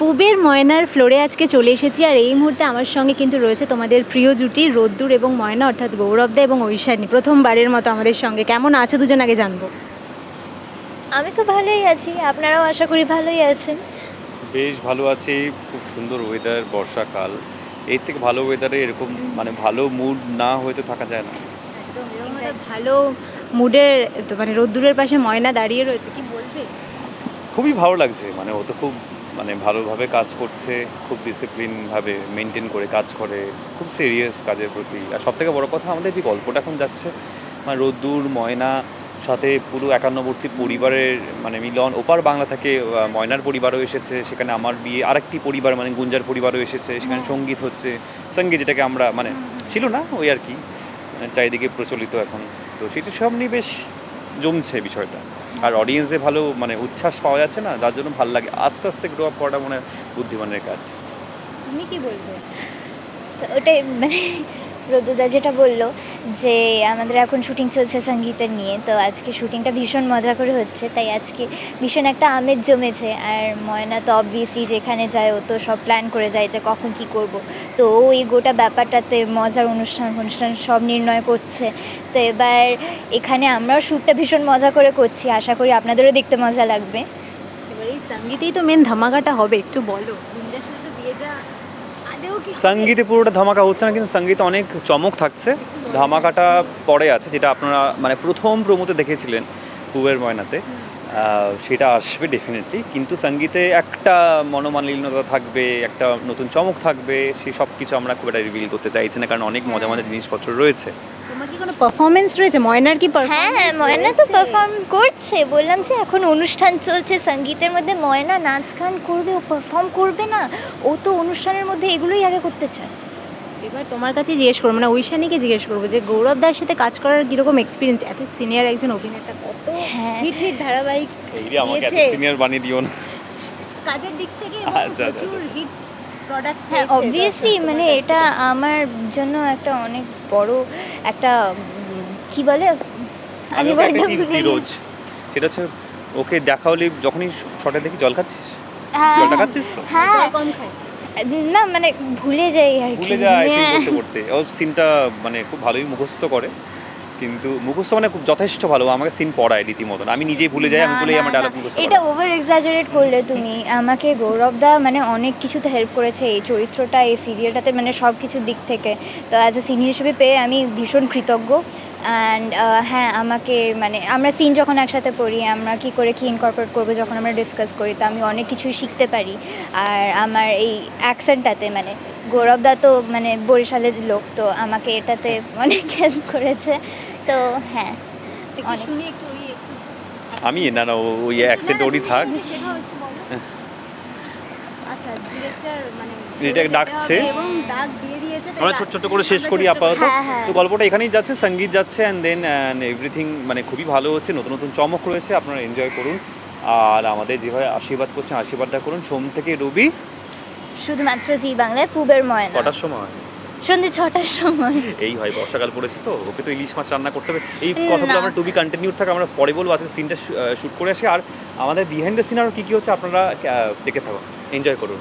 পুবের ময়নার ফ্লোরে আজকে চলে এসেছি আর এই মুহূর্তে আমার সঙ্গে কিন্তু রয়েছে তোমাদের প্রিয় জুটি রোদ্দুর এবং ময়না অর্থাৎ গৌরবদা এবং ঐশানী। প্রথমবারের মতো আমাদের সঙ্গে। কেমন আছো দুজন আগে জানব। আমি তো ভালোই আছি আপনারাও আশা করি ভালোই আছেন। বেশ ভালো আছি খুব সুন্দর ওয়েদার বর্ষাকাল। এর থেকে ভালো ওয়েদারে এরকম মানে ভালো মুড না হয়তো থাকা যায় না। একদম এরকম একটা ভালো মুডের তো মানে রোদ্দুরের পাশে ময়না দাঁড়িয়ে রয়েছে কি বলবে? খুবই ভালো লাগছে মানে ও তো খুব মানে ভালোভাবে কাজ করছে খুব ডিসিপ্লিনভাবে মেনটেন করে কাজ করে খুব সিরিয়াস কাজের প্রতি। আর সব থেকে বড় কথা আমাদের যে গল্পটা এখন যাচ্ছে মানে রোদ্দুর ময়না সাথে পুরো একান্নবর্তী পরিবারের মানে মিলন ওপার বাংলা থেকে ময়নার পরিবারও এসেছে সেখানে আমার বিয়ে আরেকটি পরিবার মানে গুঞ্জার পরিবারও এসেছে সেখানে সংগীত হচ্ছে সংগীত যেটাকে আমরা মানে ছিল না ওই আর কি মানে চারিদিকে প্রচলিত এখন। তো সেটা সব নিয়ে বেশ জমছে বিষয়টা। আর অডিয়েন্সে ভালো মানে উচ্ছ্বাস পাওয়া যাচ্ছে না, যার জন্য ভালো লাগে। আস্তে আস্তে গ্রো আপ করাটা মনে হয় বুদ্ধিমানের কাজ। তুমি কি বলবে? ওটাই মানে রোদুদা যেটা বলল যে আমাদের এখন শুটিং চলছে সঙ্গীতের নিয়ে, তো আজকে শুটিংটা ভীষণ মজা করে হচ্ছে, তাই আজকে ভীষণ একটা আমেজ জমেছে। আর ময়না তো অবভিয়াসলি যেখানে যায়, ও তো সব প্ল্যান করে যায় যে কখন কি করব। তো ও এই গোটা ব্যাপারটাতে মজার অনুষ্ঠান অনুষ্ঠান সব নির্ণয় করছে। তো এবার এখানে আমরাও শ্যুটটা ভীষণ মজা করে করছি, আশা করি আপনাদেরও দেখতে মজা লাগবে। এবার এই সঙ্গীতেই তো মেন ধামাকাটা হবে, একটু বলো গুঞ্জার সাথে তো বিয়েটা আদেও কি সঙ্গীতে পুরোটা ধামাকা হচ্ছে না, কিন্তু সংগীত অনেক চমক থাকছে। ধামাকাটা পরে আছে, যেটা আপনারা মানে প্রথম প্রমোতে দেখেছিলেন পুবের ময়নাতে। সেটা আসবে ডেফিনেটলি কিন্তু সঙ্গীতে একটা মনোমালিন্যতা থাকবে, একটা নতুন চমক থাকবে সেই সব কিছু আমরা খুব একটা রিভিল করতে চাইছি না, কারণ অনেক মজা মজা জিনিসপত্র রয়েছে। কোনো পারফরমেন্স রয়েছে? ময়নার কি হ্যাঁ পারফরমেন্স ময়না তো পারফর্ম করছে। বললাম যে এখন অনুষ্ঠান চলছে সঙ্গীতের মধ্যে ময়না নাচ গান করবে ও পারফর্ম করবে না। ও তো অনুষ্ঠানের মধ্যে এগুলোই আগে করতে চায়। এবার তোমার কাছে জিজ্ঞেস করব মানে ঐশানীকে জিজ্ঞেস করব যে গৌরব দার সাথে কাজ করার কীরকম এক্সপিরিয়েন্স এত সিনিয়র একজন অভিনেতা কত হ্যাঁ। হিট হিট ধারাবাহিক। সিনিয়র বানিয়ে দিও না। কাজের দিক থেকে আচ্ছা, আচ্ছা, প্রচুর হিট প্রোডাক্ট হ্যাঁ অবভিয়াসলি মানে এটা আমার জন্য একটা অনেক বড় একটা কি বলে? আমি। রোজ সেটা হচ্ছে ওকে দেখা হলে যখনই শটে দেখি জল খাচ্ছিস? হ্যাঁ, জলটা খাচ্ছিস হ্যাঁ। কম খায়। না মানে ভুলে যাই আর কি। ভুলে যায় সিন হ্যাঁ। করতে করতে। ও সিনটা মানে খুব ভালোই মুখস্থ করে। কিন্তু মুখস্থ মানে খুব যথেষ্ট ভালো। আমাকে সিন পড়ায় রীতিমতন আমি নিজেই ভুলে যাই আমি ভুলে আমার ডায়লগ মুখস্থ এটা ওভার এক্সাজারেট করলে তুমি। আমাকে গৌরব দা মানে অনেক কিছুতে হেল্প করেছে এই চরিত্রটা এই সিরিয়ালটাতে মানে সব কিছুর দিক থেকে। তো অ্যাজ এ সিনিয়র হিসেবে পেয়ে আমি ভীষণ কৃতজ্ঞ। অ্যান্ড হ্যাঁ আমাকে মানে আমরা সিন যখন একসাথে পড়ি আমরা কি করে কি ইনকর্পোরেট করব যখন আমরা ডিসকাস করি তো আমি অনেক কিছুই শিখতে পারি আর আমার এই অ্যাকসেন্টটাতে মানে গৌরবদা তো মানে বরিশালের লোক তো আমাকে এটাতে অনেক হেল্প করেছে তো হ্যাঁ অনেক। আমি না না ওই অ্যাকসেন্ট ওরই থাক। আচ্ছা ডিরেক্টর মানে Director ডাকছে। এবং ডাক দিয়ে আমরা ছোট ছোট করে শেষ করি আপাতত। হ্যাঁ, হ্যাঁ। তো গল্পটা এখানেই যাচ্ছে সংগীত যাচ্ছে অ্যান্ড দেন এভরিথিং মানে খুবই ভালো হচ্ছে নতুন নতুন চমক রয়েছে আপনারা এনজয় করুন। আর আমাদের যেভাবে আশীর্বাদ করছেন আশীর্বাদটা করুন সোম থেকে রবি শুধুমাত্র জি বাংলায় পুবের ময়না। কটার সময়? সন্ধ্যে ছটার সময়। এই হয় বর্ষাকাল পড়েছে তো ওকে তো ইলিশ মাছ রান্না করতে হবে। এই। কথাগুলো আমরা টু বি কন্টিনিউ থাকে আমরা পরে বলব আজকে সিনটা শ্যুট করে আসি। আর আমাদের বিহাইন্ড দ্য সিন আরও কী কী হচ্ছে আপনারা দেখে থাকুন এনজয় করুন।